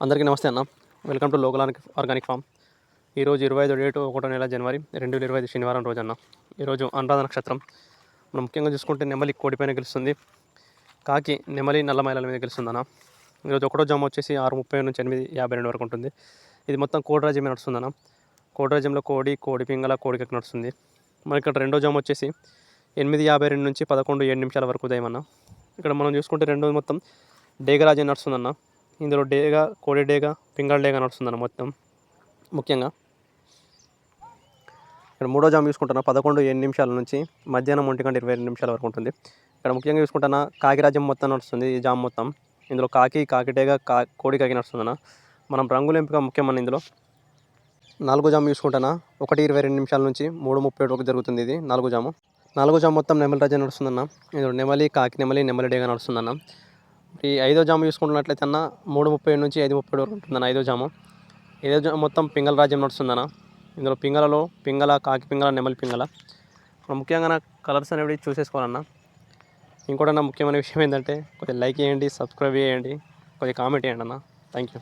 అందరికీ నమస్తే అన్న. Welcome to local organic farm ఈరోజు ఇరవై ఐదు డేటు ఒకటో నెల జనవరి రెండు వేల ఇరవై ఐదు శనివారం రోజు అన్న. ఈరోజు అనురాధ నక్షత్రం. మనం ముఖ్యంగా చూసుకుంటే నెమలి కోడిపైన గెలుస్తుంది. కాకి నెమలి నల్ల మైలాల మీద గెలుస్తుంది అన్న. ఈరోజు ఒకటో జామ వచ్చేసి ఆరు ముప్పై నుంచి ఎనిమిది యాభై రెండు వరకు ఉంటుంది. ఇది మొత్తం కోడి రాజ్యమే నడుస్తుంది అన్న. కోడి రాజ్యంలో కోడి కోడి నడుస్తుంది. మనకి ఇక్కడ రెండో జామ వచ్చేసి ఎనిమిది యాభై రెండు నుంచి పదకొండు ఏడు నిమిషాల వరకు ఉదయం అన్న. ఇక్కడ మనం చూసుకుంటే రెండో మొత్తం డేగరాజ్యం నడుస్తుందన్న ఇందులో డేగా కోడి డేగా పింగళ డేగా నడుస్తుందన్న మొత్తం ముఖ్యంగా. ఇక్కడ మూడో జామ్ చూసుకుంటున్నా పదకొండు ఏడు నిమిషాల నుంచి మధ్యాహ్నం ఒంటి గంట ఇరవై రెండు నిమిషాల వరకు ఉంటుంది. ఇక్కడ ముఖ్యంగా చూసుకుంటున్నా కాకిరాజ్యం మొత్తం నడుస్తుంది ఈ జామ్ మొత్తం. ఇందులో కాకి కాకిటేగా కా కోడి కాకి నడుస్తుందన్న. మనం రంగుల ఎంపిక ముఖ్యమైన ఇందులో. నాలుగో జాము చూసుకుంటున్నా ఒకటి ఇరవై రెండు నిమిషాల నుంచి మూడు ముప్పై ఏడు వరకు జరుగుతుంది ఇది నాలుగో జాము. నాలుగో జాము మొత్తం నెమలి రాజ్యం నడుస్తుందన్న. ఇందులో నెమలి కాకి నెమలి నెమలి డేగా నడుస్తుందన్న. ఈ ఐదో జాము చూసుకుంటున్నట్లయితే అన్న మూడు ముప్పై ఏడు నుంచి ఐదు ముప్పై ఏడు వరకు ఉంటుందన్న ఐదో జాము. ఐదో జాము మొత్తం పింగళ రాజ్యం నడుస్తుందన్న. ఇందులో పింగళలో పింగళ కాకి పింగళ నెమలి పింగళ. ముఖ్యంగా నా కలర్స్ అనేవి చూసేసుకోవాలన్న. ఇంకోటన్నా ముఖ్యమైన విషయం ఏంటంటే కొద్దిగా లైక్ చేయండి సబ్స్క్రైబ్ చేయండి కొద్దిగా కామెంట్ చేయండి అన్న థ్యాంక్ యూ.